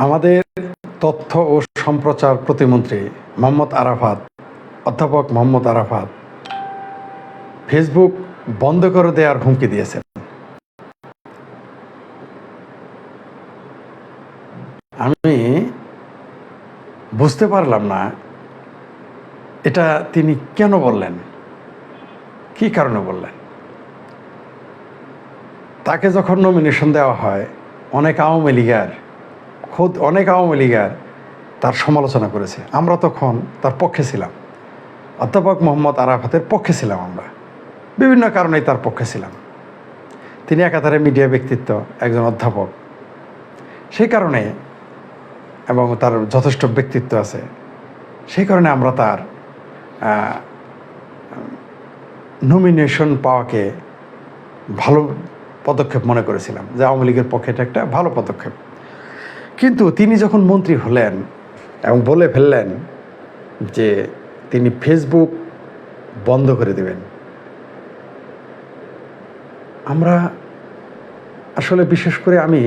আমাদের তথ্য ও সম্প্রচার প্রতিমন্ত্রী মোহাম্মদ আরাফাত, অধ্যাপক মোহাম্মদ আরাফাত, ফেসবুক বন্ধ করে দেওয়ার হুমকি দিয়েছেন। আমি বুঝতে পারলাম না, এটা তিনি কেন বললেন? কি কারণে বললেন? তাকে যখন নমিনেশন দেওয়া হয়, অনেক আওয়ামী লীগের খোদ অনেক আওয়ামী লীগের তার সমালোচনা করেছে। আমরা তখন তার পক্ষে ছিলাম। অধ্যাপক মোহাম্মদ আরাফাতের পক্ষে ছিলাম আমরা। বিভিন্ন কারণেই তার পক্ষে ছিলাম। তিনি একাধারে মিডিয়া ব্যক্তিত্ব, একজন অধ্যাপক। সেই কারণে এবং তার যথেষ্ট ব্যক্তিত্ব আছে, সেই কারণে আমরা তার নমিনেশন পাওয়াকে ভালো পদক্ষেপ মনে করেছিলাম যে আওয়ামী লীগের পক্ষে এটা একটা ভালো পদক্ষেপ। কিন্তু তিনি যখন মন্ত্রী হলেন এবং বলে ফেললেন যে তিনি ফেসবুক বন্ধ করে দেবেন, আমরা আসলে বিশেষ করে আমি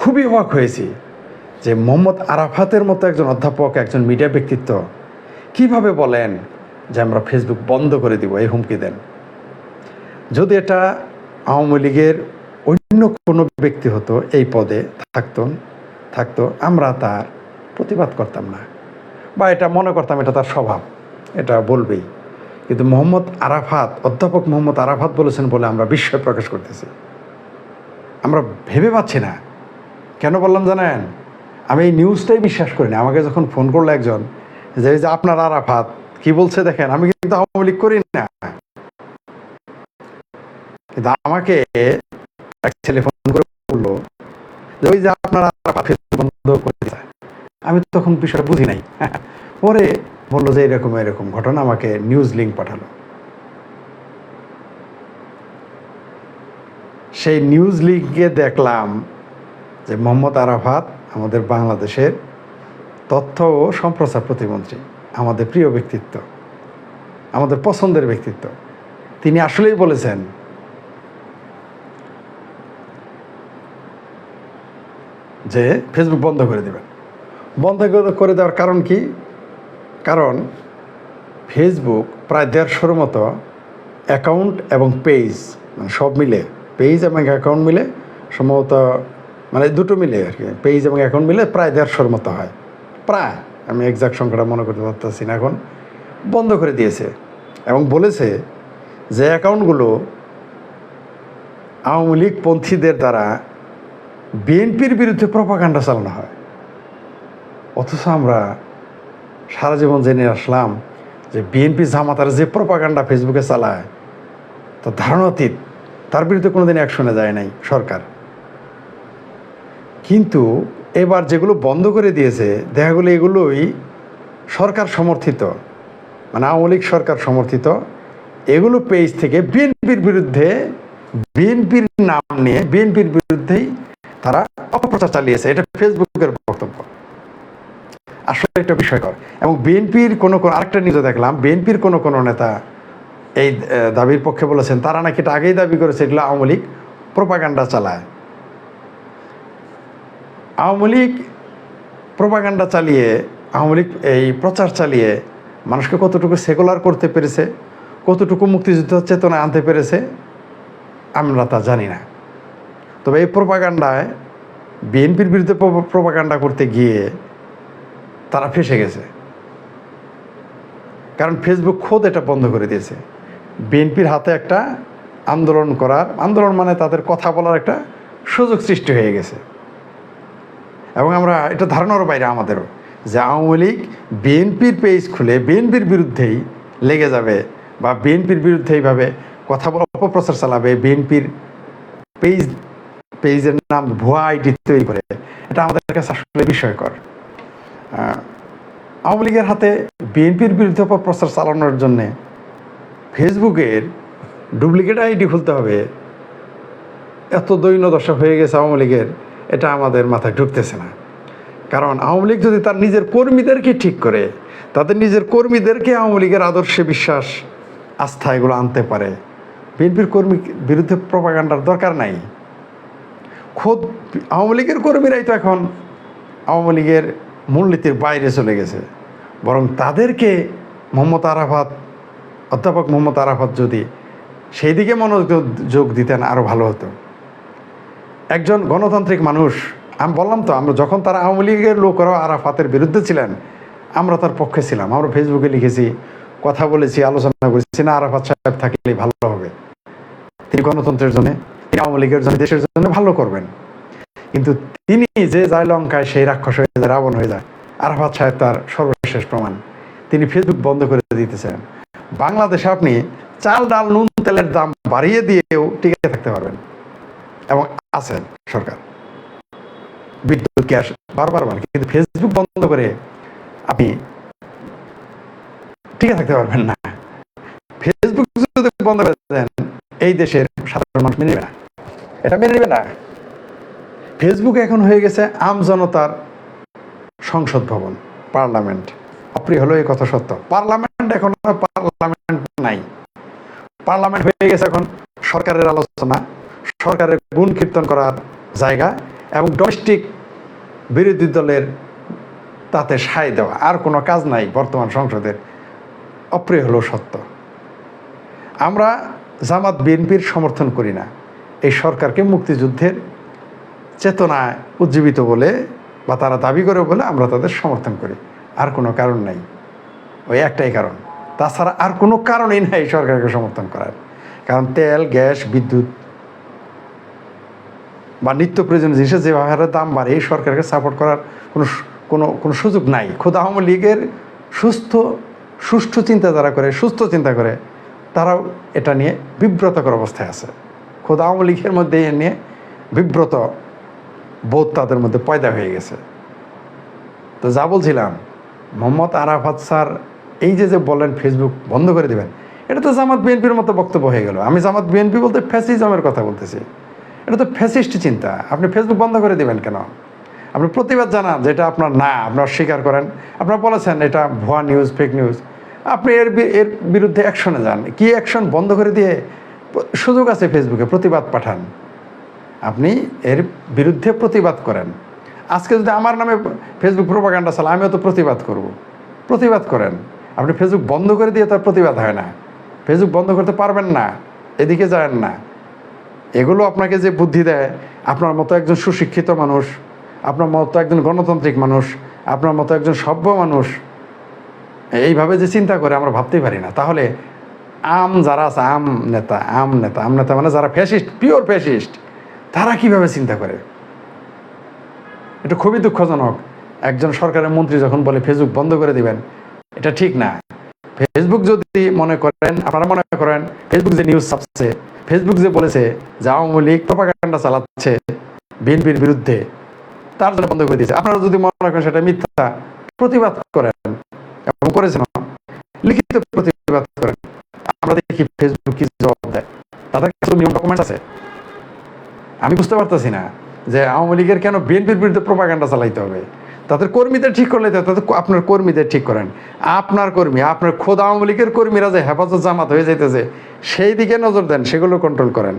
খুবই অবাক হয়েছি যে মোহাম্মদ আরাফাতের মতো একজন অধ্যাপক, একজন মিডিয়া ব্যক্তিত্ব কীভাবে বলেন যে আমরা ফেসবুক বন্ধ করে দিব, এই হুমকি দেন। যদি এটা আওয়ামী লীগের অন্য কোনো ব্যক্তি হতো এই পদে থাকতো থাকতো, আমরা তার প্রতিবাদ করতাম না। বা এটা মনে করতাম, এটা তার স্বভাব, এটা বলবেই। কিন্তু মোহাম্মদ আরাফাত, অধ্যাপক মোহাম্মদ আরাফাত বলেছেন বলে আমরা বিস্ময় প্রকাশ করতেছি। আমরা ভেবে পাচ্ছি না। কেন বললাম জানেন? আমি এই নিউজটাই বিশ্বাস করিনি আমাকে যখন ফোন করল একজন, যে যে আপনার আরাফাত, কি বলছে দেখেন? আমি কিন্তু আওয়ামী লীগ করি না। কিন্তু আমাকে এক ছেলে ফোন করে বলল ওই যে আপনার বন্ধ করে আমি তখন বিষয়টা বুঝি নাই। পরে বলল যে এরকম এরকম ঘটনা, আমাকে নিউজ লিঙ্ক পাঠালো। সেই নিউজ লিঙ্কে দেখলাম যে মোহাম্মদ আরাফাত আমাদের বাংলাদেশের তথ্য ও সম্প্রচার প্রতিমন্ত্রী, আমাদের প্রিয় ব্যক্তিত্ব, আমাদের পছন্দের ব্যক্তিত্ব। তিনি আসলেই বলেছেন যে ফেসবুক বন্ধ করে দেবেন। বন্ধ করে- দেওয়ার কারণ কি? কারণ ফেসবুক প্রায় দেড়শোর মতো অ্যাকাউন্ট এবং পেজ মানে সব মিলে পেজ এবং অ্যাকাউন্ট মিলে, সম্ভবত মানে দুটো মিলে আর কি পেজ এবং অ্যাকাউন্ট মিলে প্রায় দেড়শোর মতো হয়। প্রায়, আমি এক্সাক্ট সংখ্যাটা মনে করতে পারতেছি না এখন। বন্ধ করে দিয়েছে এবং বলেছে যে অ্যাকাউন্টগুলো আওয়ামী লীগ পন্থীদের দ্বারা বিএনপির বিরুদ্ধে প্রপাগান্ডা চালানো হয়। অথচ আমরা সারা জীবন জেনে আসলাম যে বিএনপি জামাতার যে প্রপাগান্ডা ফেসবুকে চালায় তো ধারণাতীত তার বিরুদ্ধে কোনোদিন অ্যাকশনে যায় নাই সরকার। কিন্তু এবার যেগুলো বন্ধ করে দিয়েছে, দেখা গেলো এগুলোই সরকার সমর্থিত মানে আওয়ামী লীগ সরকার সমর্থিত। এগুলো পেজ থেকে বিএনপির বিরুদ্ধে, বিএনপির নাম নিয়ে, বিএনপির বিরুদ্ধেই তারা অপপ্রচার চালিয়েছে, এটা ফেসবুকের বক্তব্য। আসলে একটা বিষয়কর। এবং বিএনপির কোনো কোনো, আরেকটা নিউজে দেখলাম, বিএনপির কোনো কোনো নেতা এই দাবির পক্ষে বলেছেন, তারা নাকি এটা আগেই দাবি করেছে এগুলো আওয়ামী লীগ প্রোপাগান্ডা চালায়। আওয়ামী লীগ প্রোপাগান্ডা চালিয়ে, আওয়ামী লীগ এই প্রচার চালিয়ে মানুষকে কতটুকু সেকুলার করতে পেরেছে, কতটুকু মুক্তিযুদ্ধ চেতনা আনতে পেরেছে, আমরা তা জানি না। তবে এই প্রোপাগান্ডায় বিএনপির বিরুদ্ধে প্রোপাগান্ডা করতে গিয়ে তারা ফেসে গেছে। কারণ ফেসবুক খোদ এটা বন্ধ করে দিয়েছে। বিএনপির হাতে একটা আন্দোলন করার, আন্দোলন মানে তাদের কথা বলার একটা সুযোগ সৃষ্টি হয়ে গেছে। এবং আমরা এটা ধারণার বাইরে আমাদেরও যে আওয়ামী লীগ বিএনপির পেজ খুলে বিএনপির বিরুদ্ধেই লেগে যাবে বা বিএনপির বিরুদ্ধে এইভাবে কথা বলা, অপপ্রচার চালাবে, বিএনপির পেজ পেজের নাম ভুয়া আইডি তৈরি করে। এটা আমাদের কাছে আসলে বিস্ময়কর আহ, আওয়ামী লীগের হাতে বিএনপির বিরুদ্ধে প্রচার চালানোর জন্যে ফেসবুকের ডুপ্লিকেট আইডি খুলতে হবে। এত দৈন্য দশা হয়ে গেছে আওয়ামী লীগের এটা আমাদের মাথায় ঢুকতেছে না। কারণ আওয়ামী লীগ যদি তার নিজের কর্মীদেরকে ঠিক করে তাদের নিজের কর্মীদেরকে আওয়ামী লীগের আদর্শে বিশ্বাস আস্থা এগুলো আনতে পারে। বিএনপির কর্মী বিরুদ্ধে প্রপাগান্ডার দরকার নাই। খোদ আওয়ামী লীগের কর্মীরাই তো এখন আওয়ামী লীগের মূলনীতির বাইরে চলে গেছে। বরং তাদেরকে মোহাম্মদ আরাফাত, অধ্যাপক মোহাম্মদ আরাফাত যদি সেই দিকে মনোযোগ দিতেন আরও ভালো হতো। একজন গণতান্ত্রিক মানুষ, আমি বললাম তো, আমরা যখন তারা আওয়ামী লীগের লোকরাও আরাফাতের বিরুদ্ধে ছিলেন, আমরা তার পক্ষে ছিলাম। আমরা ফেসবুকে লিখেছি, কথা বলেছি, আলোচনা করেছি, না আরাফাত সাহেব থাকলেই ভালো হবে। তিনি গণতন্ত্রের জন্য তিনি আওয়ামী লীগের জন্য, দেশের জন্য ভালো করবেন। কিন্তু তিনি যে যায় লঙ্কায়, সেই রাক্ষস হয়ে যায়, রাবণ হয়ে যায়। আরাফাত সাহেব তার সর্বশেষ প্রমাণ। তিনি ফেসবুক বন্ধ করে দিতেছেন। বাংলাদেশে আপনি চাল, ডাল, নুন, তেলের দাম বাড়িয়ে দিয়েও টিকে থাকতে পারবেন। এবং আছেন সরকার। বিদ্যুৎ, গ্যাস বারবার বাড়ে কিন্তু ফেসবুক বন্ধ করে আপনি টিকে থাকতে পারবেন না। ফেসবুক যদি বন্ধ করে দেন এই দেশের সাধারণ মানুষ মেনে নেবে না। এটা মেনে নেবে না। ফেসবুক এখন হয়ে গেছে আম জনতার সংসদ ভবন, পার্লামেন্ট। অপ্রিয় হলো এই কথা সত্য। পার্লামেন্ট এখন পার্লামেন্ট নাই। পার্লামেন্ট হয়ে গেছে এখন সরকারের আলোচনা, সরকারের গুণ কীর্তন করার জায়গা এবং ডোমেস্টিক বিরোধী দলের তাতে সায় দেওয়া। আর কোনো কাজ নাই বর্তমান সংসদের। অপ্রিয় হলো সত্য। আমরা জামাত বিএনপির সমর্থন করি না। এই সরকারকে মুক্তিযুদ্ধের চেতনায় উজ্জীবিত বলে বা তারা দাবি করে বলে আমরা তাদের সমর্থন করি। আর কোনো কারণ নাই। ওই একটাই কারণ। তাছাড়া আর কোনো কারণই নাই সরকারকে সমর্থন করার। কারণ তেল, গ্যাস, বিদ্যুৎ বা নিত্য প্রয়োজনীয় জিনিসের যে হারে দাম বাড়ে, এই সরকারকে সাপোর্ট করার কোনো কোনো কোনো সুযোগ নাই। খোদ আওয়ামী লীগের সুস্থ, সুষ্ঠু চিন্তা যারা করে, সুস্থ চিন্তা করে তারাও এটা নিয়ে বিব্রতকর অবস্থায় আছে। খোদ আওয়ামী লীগের মধ্যে এ নিয়ে বিব্রত বোধ তাদের মধ্যে পয়দা হয়ে গেছে। তো যা বলছিলাম, মোহাম্মদ আরাফাত স্যার এই যে যে বললেন ফেসবুক বন্ধ করে দেবেন, এটা তো জামাত বিএনপির মতো বক্তব্য হয়ে গেল। আমি জামাত বিএনপি বলতে ফ্যাসিজমের কথা বলতেছি। এটা তো ফ্যাসিস্ট চিন্তা। আপনি ফেসবুক বন্ধ করে দেবেন কেন? আপনি প্রতিবাদ জানান যেটা আপনার না, আপনার স্বীকার করেন। আপনারা বলেছেন এটা ভুয়া নিউজ ফেক নিউজ আপনি এর এর বিরুদ্ধে অ্যাকশনে যান। কি অ্যাকশন বন্ধ করে দিয়ে সুযোগ আছে ফেসবুকে প্রতিবাদ পাঠান। আপনি এর বিরুদ্ধে প্রতিবাদ করেন। আজকে যদি আমার নামে ফেসবুক প্রোপাগান্ডা চালা আমিও তো প্রতিবাদ করব। প্রতিবাদ করেন। আপনি ফেসবুক বন্ধ করে দিয়ে তার প্রতিবাদ হয় না। ফেসবুক বন্ধ করতে পারবেন না। এদিকে যান না। এগুলো আপনাকে যে বুদ্ধি দেয়, আপনার মতো একজন সুশিক্ষিত মানুষ, আপনার মতো একজন গণতান্ত্রিক মানুষ, আপনার মতো একজন সভ্য মানুষ এইভাবে যে চিন্তা করে আমরা ভাবতেই পারি না। তাহলে আম যারা আছে, আম নেতা আম নেতা আম নেতা মানে যারা ফ্যাসিস্ট পিওর ফ্যাসিস্ট তারা কীভাবে চিন্তা করে? এটা খুবই দুঃখজনক। একজন সরকারের মন্ত্রী যখন বলে ফেসবুক বন্ধ করে দিবেন, এটা ঠিক না। ফেসবুক যদি মনে করেন, আপনারা মনে করেন, ফেসবুক যে নিউজ ছাপছে, ফেসবুক যে বলেছে যে আওয়ামী লীগ প্রপাগান্ডা চালাচ্ছে বিএনপির বিরুদ্ধে, তার জন্য বন্ধ করে দিয়েছে। আপনারা যদি মনে করেন সেটা মিথ্যা, প্রতিবাদ করেন। এবং করেছেন লিখিত প্রতিবাদ করেন। আমরা দেখি ফেসবুক কি জবাব দেয়। তাদের কাছে নিয়ম ডকুমেন্ট আছে। আমি বুঝতে পারতেছি না যে আওয়ামী লীগের কেন বিএনপির বিরুদ্ধে প্রপাগান্ডা চালাইতে হবে। তাদের কর্মীদের ঠিক করলে তাদের আপনার কর্মীদের ঠিক করেন। আপনার কর্মী, আপনার খোদ আওয়ামী লীগের কর্মীরা যে হেফাজত জামাত হয়ে যাইতেছে, সেই দিকে নজর দেন, সেগুলো কন্ট্রোল করেন।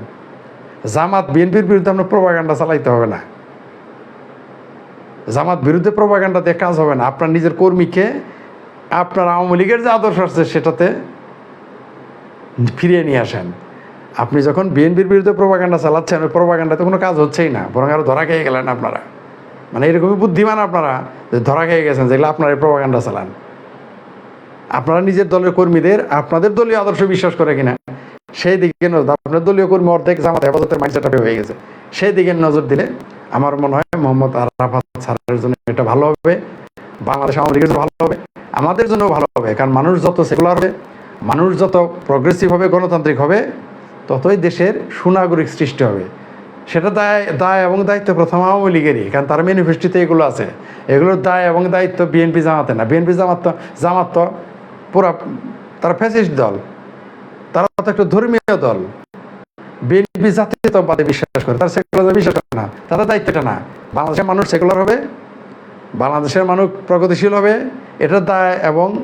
জামাত বিএনপির বিরুদ্ধে আপনার প্রপাগান্ডা চালাইতে হবে না। জামাত বিরুদ্ধে প্রপাগান্ডা দিয়ে কাজ হবে না। আপনার নিজের কর্মীকে আপনার আওয়ামী লীগের যে আদর্শ আছে সেটাতে ফিরিয়ে নিয়ে আসেন। আপনি যখন বিএনপির বিরুদ্ধে প্রপাগান্ডা চালাচ্ছেন, ওই প্রপাগান্ডাতে কোনো কাজ হচ্ছেই না, বরং আরও ধরা খেয়ে গেলেন আপনারা। মানে এরকমই বুদ্ধিমান আপনারা যে ধরা খেয়ে গেছেন যেগুলো আপনারা এই প্রপাগান্ডা চালান। আপনারা নিজের দলের কর্মীদের, আপনাদের দলীয় আদর্শ বিশ্বাস করে কিনা, সেই দিকে নজর আপনার দলীয় কর্মী অর্ধেক জামাত হেফাজতের মাইন্ডসেট হয়ে গেছে। সেই দিকে নজর দিলে আমার মনে হয় মোহাম্মদ আরাফাত স্যারের জন্য এটা ভালো হবে, বাংলাদেশ আওয়ামী লীগের ভালো হবে। আমাদের জন্য ভালো হবে, কারণ মানুষ যত সেকুলার হবে, মানুষ যত প্রগ্রেসিভ হবে, গণতান্ত্রিক হবে, ততই দেশের সুনাগরিক সৃষ্টি হবে। সেটা দায় দায় এবং দায়িত্ব প্রথম আওয়ামী লীগেরই, কারণ তার ম্যানিফেস্টোতে এগুলো আছে। এগুলোর দায় এবং দায়িত্ব বিএনপি জামাতে না। বিএনপি জামাত জামাত পুরা, তারা ফ্যাসিস্ট দল। তারা তো একটা ধর্মীয় দল। বিএনপি জাতীয়তাবাদে বিশ্বাস করে, তারা সেকুলার বিশ্বাস করে না। তাদের দায়িত্বটা না। বাংলাদেশের মানুষ সেকুলার হবে বাংলাদেশের মানুষ প্রগতিশীল হবে এটার দায় এবং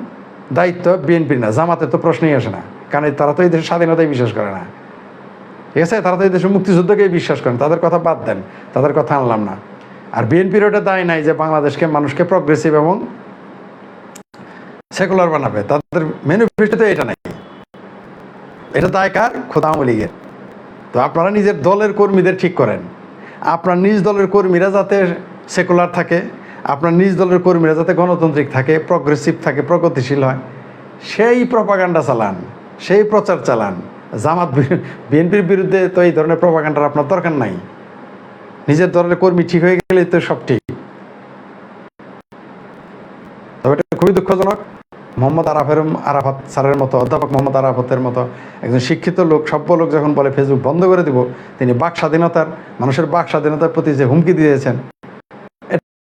দায়িত্ব বিএনপির না। জামাতের তো প্রশ্নই আসে না। কারণ তারা তো এই দেশের স্বাধীনতায় বিশ্বাস করে না। ঠিক আছে? তারা তো এই দেশের মুক্তিযুদ্ধকেই বিশ্বাস করেন। তাদের কথা বাদ দেন। তাদের কথা আনলাম না। আর বিএনপির ওটা দায় নাই যে বাংলাদেশকে, মানুষকে প্রগ্রেসিভ এবং সেকুলার বানাবে। তাদের ম্যানিফেস্টোতে এটা নাই। এটা দায় কার? খোদা আওয়ামী লীগের। তো আপনারা নিজের দলের কর্মীদের ঠিক করেন। আপনার নিজ দলের কর্মীরা যাতে সেকুলার থাকে আপনার নিজ দলের কর্মীরা যাতে গণতান্ত্রিক থাকে প্রগ্রেসিভ থাকে, প্রগতিশীল হয়, সেই প্রপাগান্ডা চালান, সেই প্রচার চালান। জামাত বিএনপির বিরুদ্ধে তো এই ধরনের প্রপাগান্ডার আপনার দরকার নাই। নিজের দলের কর্মী ঠিক হয়ে গেলে তো সব ঠিক। তবে এটা খুবই দুঃখজনক। মোহাম্মদ আরাফের, আরাফাত স্যারের মতো, অধ্যাপক মোহাম্মদ আরাফাতের মতো একজন শিক্ষিত লোক, সভ্য লোক যখন বলে, ফেসবুক বন্ধ করে দিব তিনি বাক স্বাধীনতার, মানুষের বাক স্বাধীনতার প্রতি যে হুমকি দিয়েছেন